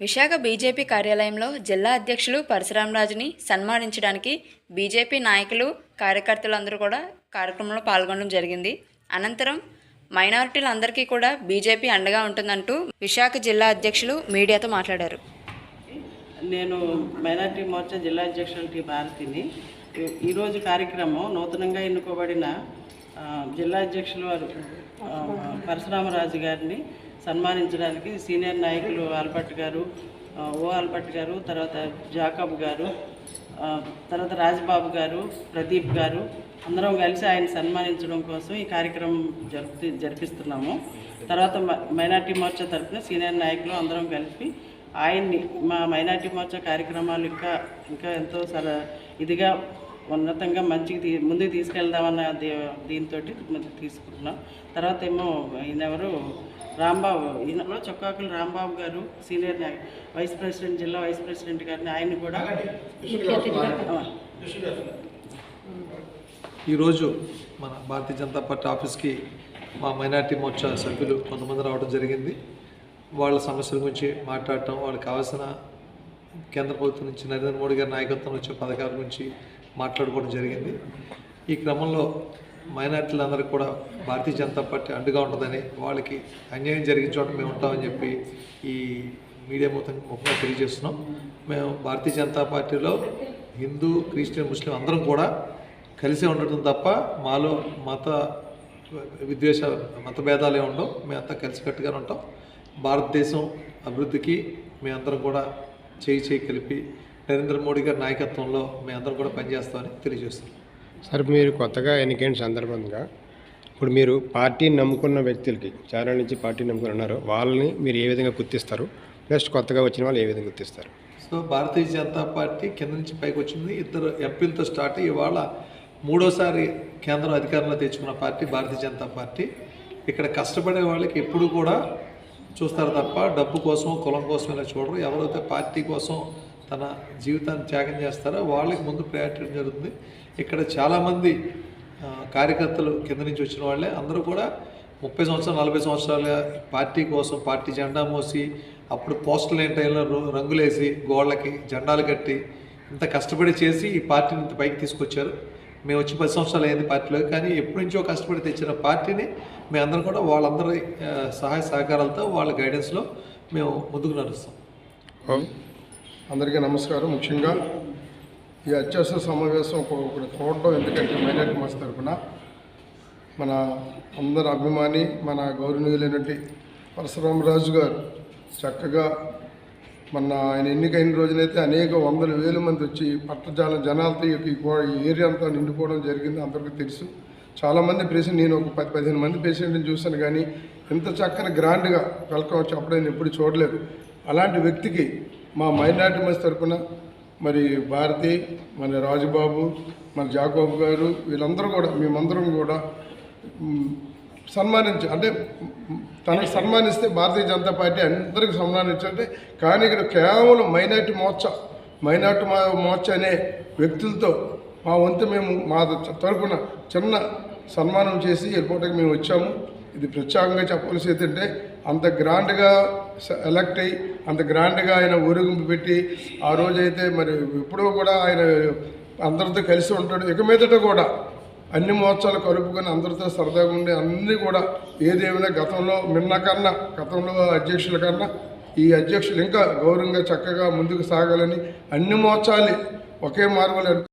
Visakha BJP కార్యాలయంలో జిల్లా అధ్యక్షులు పరశురామరాజుని సన్మానించడానికి బీజేపీ నాయకులు కార్యకర్తలందరూ కూడా కార్యక్రమంలో పాల్గొనడం జరిగింది. అనంతరం మైనారిటీలందరికీ కూడా బీజేపీ అండగా ఉంటుందంటూ విశాఖ జిల్లా అధ్యక్షులు మీడియాతో మాట్లాడారు. నేను మైనార్టీ మోర్చా జిల్లా అధ్యక్షులు టి. భారతిని. ఈ- ఈరోజు కార్యక్రమం నూతనంగా ఎన్నుకోబడిన జిల్లా అధ్యక్షులు వారు పరశురామరాజు గారిని సన్మానించడానికి సీనియర్ నాయకులు ఆల్బర్ట్ గారు ఓ ఆల్బర్ట్ గారు తర్వాత జాకబ్ గారు తర్వాత రాజబాబు గారు ప్రదీప్ గారు అందరం కలిసి ఆయన సన్మానించడం కోసం ఈ కార్యక్రమం జరుపు జరిపిస్తున్నాము. తర్వాత మైనార్టీ మోర్చా తరఫున సీనియర్ నాయకులు అందరం కలిపి ఆయన్ని మా మైనార్టీ మోర్చా కార్యక్రమాలు ఇంకా ఇంకా ఎంతో సర ఇదిగా ఉన్నతంగా మంచిగా తీ ముందుకు తీసుకెళ్దామన్న దీంతో ముందుకు తీసుకుంటున్నాం. తర్వాత ఏమో ఈయన ఎవరు రాంబాబు. ఈయన చొక్కాకులు రాంబాబు గారు సీనియర్ వైస్ ప్రెసిడెంట్ జిల్లా వైస్ ప్రెసిడెంట్ గారిని ఆయన కూడా ఈరోజు మన భారతీయ జనతా పార్టీ ఆఫీస్కి మా మైనార్టీ మోర్చా సభ్యులు కొంతమంది రావడం జరిగింది. వాళ్ళ సమస్యల గురించి మాట్లాడటం వాళ్ళకి కావాల్సిన కేంద్ర ప్రభుత్వం నుంచి నరేంద్ర మోడీ గారి నాయకత్వంలో వచ్చే పథకాల గురించి మాట్లాడుకోవడం జరిగింది. ఈ క్రమంలో మైనార్టీలందరికీ కూడా భారతీయ జనతా పార్టీ అండుగా ఉంటుందని వాళ్ళకి అన్యాయం జరిగిన చోట మేము ఉంటామని చెప్పి ఈ మీడియా మొత్తం ముఖంగా తెలియజేస్తున్నాం. మేము భారతీయ జనతా పార్టీలో హిందూ క్రిస్టియన్ ముస్లిం అందరం కూడా కలిసే ఉండటం తప్ప మాలో మత విద్వేష మత ఏమి ఉండవు. మేమంతా కలిసికట్టుగానే ఉంటాం. భారతదేశం అభివృద్ధికి మేమందరం కూడా చేయి చేయి కలిపి నరేంద్ర మోడీ గారి నాయకత్వంలో మేమందరం కూడా పనిచేస్తామని తెలియజేస్తున్నాం. సార్ మీరు కొత్తగా ఎన్నికైన సందర్భంగా ఇప్పుడు మీరు పార్టీని నమ్ముకున్న వ్యక్తులకి చాలా నుంచి పార్టీని నమ్ముకుని ఉన్నారు వాళ్ళని మీరు ఏ విధంగా గుర్తిస్తారు? నెక్స్ట్ కొత్తగా వచ్చిన వాళ్ళు ఏ విధంగా గుర్తిస్తారు? సో భారతీయ జనతా పార్టీ కింద నుంచి పైకి వచ్చింది. ఇద్దరు ఎంపీలతో స్టార్ట్ అయ్యి ఇవాళ మూడోసారి కేంద్రం అధికారంలో తెచ్చుకున్న పార్టీ భారతీయ జనతా పార్టీ. ఇక్కడ కష్టపడే వాళ్ళకి ఎప్పుడు కూడా చూస్తారు తప్ప డబ్బు కోసం కులం కోసం ఇలా చూడరు. ఎవరైతే పార్టీ కోసం తన జీవితాన్ని త్యాగం చేస్తారో వాళ్ళకి ముందు ప్రయారిటీ జరుగుతుంది. ఇక్కడ చాలామంది కార్యకర్తలు కింద నుంచి వచ్చిన వాళ్ళే. అందరూ కూడా ముప్పై సంవత్సరాలు నలభై సంవత్సరాలుగా పార్టీ కోసం పార్టీ జెండా మోసి అప్పుడు పోస్టల్ లేని టైంలో రంగులేసి గోళ్ళకి జెండాలు కట్టి ఇంత కష్టపడి చేసి ఈ పార్టీని ఇంత పైకి తీసుకొచ్చారు. మేము వచ్చి పది సంవత్సరాలు అయింది పార్టీలో కానీ ఎప్పటి నుంచో కష్టపడి తెచ్చిన పార్టీని మేమందరం కూడా వాళ్ళందరి సహాయ సహకారాలతో వాళ్ళ గైడెన్స్లో మేము ముందుకు నడుస్తాం. అందరికీ నమస్కారం. ముఖ్యంగా ఈ అత్యవసర సమావేశం ఒకటి చూడడం ఎందుకంటే మైనార్టీ మస్ తరఫున మన అందరి అభిమాని మన గౌరవనీయులైనటువంటి పరశురామరాజు గారు చక్కగా మన ఆయన ఎన్నికైన రోజునైతే అనేక వందల వేల మంది వచ్చి పట్టజాల జనాలతో ఈ యొక్క ఈ ఏరియా అంతా నిండిపోవడం జరిగింది. అందరికీ తెలుసు. చాలామంది పేషెంట్ నేను ఒక పది పదిహేను మంది పేషెంట్ని చూశాను కానీ ఇంత చక్కని గ్రాండ్గా వెల్కమ్ చెప్పడం నేను ఎప్పుడు చూడలేదు. అలాంటి వ్యక్తికి మా మైనార్టీ మంచి తరఫున మరి భారతి మన రాజుబాబు మన జాకోబ్ గారు వీళ్ళందరూ కూడా మేమందరం కూడా సన్మానించి సన్మానించు అంటే తనకు సన్మానిస్తే భారతీయ జనతా పార్టీ అందరికి సన్మానించంటే కానీ ఇక్కడ కేవలం మైనార్టీ మోర్చా మైనార్టీ మా- మోర్చా అనే వ్యక్తులతో మా వంతు మేము మా తరఫున చిన్న సన్మానం చేసి వెళ్ళిపోవడానికి మేము వచ్చాము. ఇది ప్రత్యేకంగా చెప్పవలసి ఏంటంటే అంత గ్రాండ్గా ఎలక్ట్ అయ్యి అంత గ్రాండ్గా ఆయన ఊరేగింపు పెట్టి ఆ రోజైతే మరి ఎప్పుడూ కూడా ఆయన అందరితో కలిసి ఉంటాడు. ఇక మీదట కూడా అన్ని మోర్చాలు కలుపుకొని అందరితో సరదాగా ఉండి అన్నీ కూడా ఏదేమైనా గతంలో మిన్న కన్నా గతంలో అధ్యక్షుల కన్నా ఈ అధ్యక్షులు ఇంకా గౌరవంగా చక్కగా ముందుకు సాగాలని అన్ని మోర్చాలు ఒకే మార్గంలో